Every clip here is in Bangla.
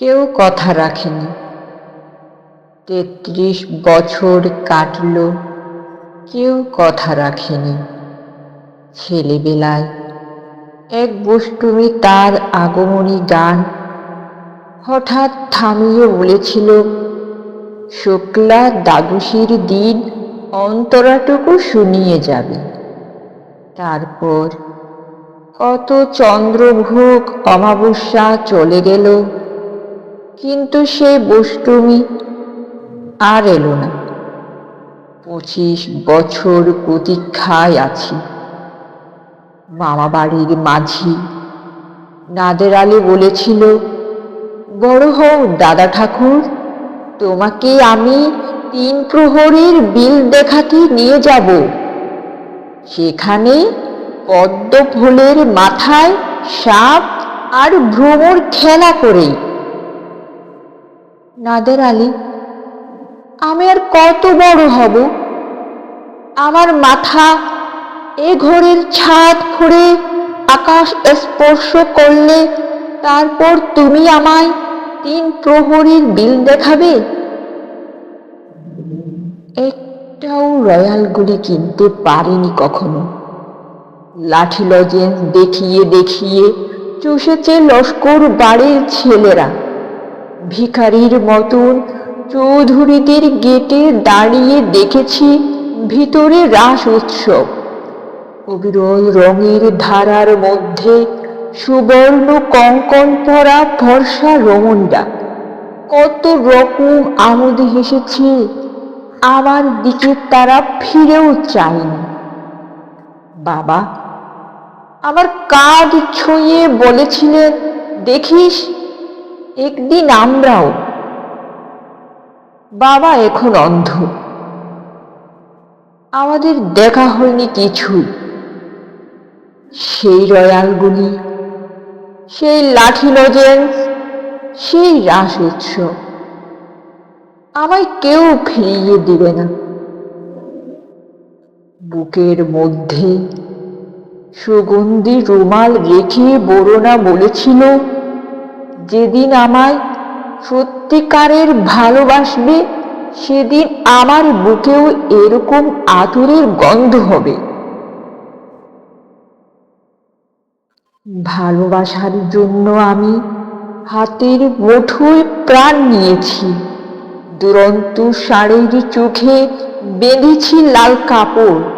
কেউ কথা রাখেনি। তেত্রিশ বছর কাটল, কেউ কথা রাখেনি। ছেলেবেলায় এক বষ্টমী তার আগমনী গান হঠাৎ থামিয়ে বলেছিল, শুক্লা দ্বাদশীর দিন অন্তরাটুকু শুনিয়ে যাবে। তারপর কত চন্দ্রভোগ অমাবস্যা চলে গেল। কিন্তু সেই বষ্টমী আর এলো না। পঁচিশ বছর প্রতীক্ষায় আছি। মামা বাড়ির মাঝি নাদের আলী বলেছিল, বড় হও দাদা ঠাকুর, তোমাকে আমি তিন প্রহরের বিল দেখাতে নিয়ে যাব। সেখানে পদ্ম ফুলের মাথায় সাপ আর ভ্রমর খেলা করে। নাদের আলী, আমি আর কত বড় হব? আমার মাথা এ ঘরের ছাদ ফুঁড়ে আকাশ স্পর্শ করলে তারপর তুমি আমায় তিন প্রহরীর বিল দেখাবে? একটাও রয়্যালগুলি কিনতে পারিনি কখনো। লাঠি লজেন্স দেখিয়ে দেখিয়ে চষেছে লস্কর বাড়ির ছেলেরা। ভিখারির মতন চৌধুরীদের গেটে দাঁড়িয়ে দেখেছি ভিতরে রাস উৎসব। অবিরল রঙের ধারার মধ্যে সুবর্ণ কঙ্কন পরা ফর্সা রমণরা কত রকম আমোদে হেসেছে, আমার দিকে তারা ফিরেও চায়নি। বাবা আমার কাঁধ ছুঁয়ে বলেছিলেন, দেখিস, একদিন আমরাও বাবা এখন অন্ধ। আমাদের দেখা হয়নি কিছু। সেই রয়ালগুলি, সেই লাঠি লজেন্স, সেই রাস উৎসব, আমায় কেউ ফিরিয়ে দিবে না। বুকের মধ্যে সুগন্ধি রুমাল রেখে বরোনা বলেছিল, যেদিন আমায় সত্যিকারের ভালোবাসবে, সেদিন আমার বুকেও এরকম আতুরের গন্ধ হবে। ভালোবাসার জন্য আমি হাতের মুঠোয় প্রাণ নিয়েছি। দুরন্ত শাড়ির চোখে বেঁধেছি লাল কাপড়।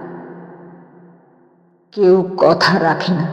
কেউ কথা রাখে না।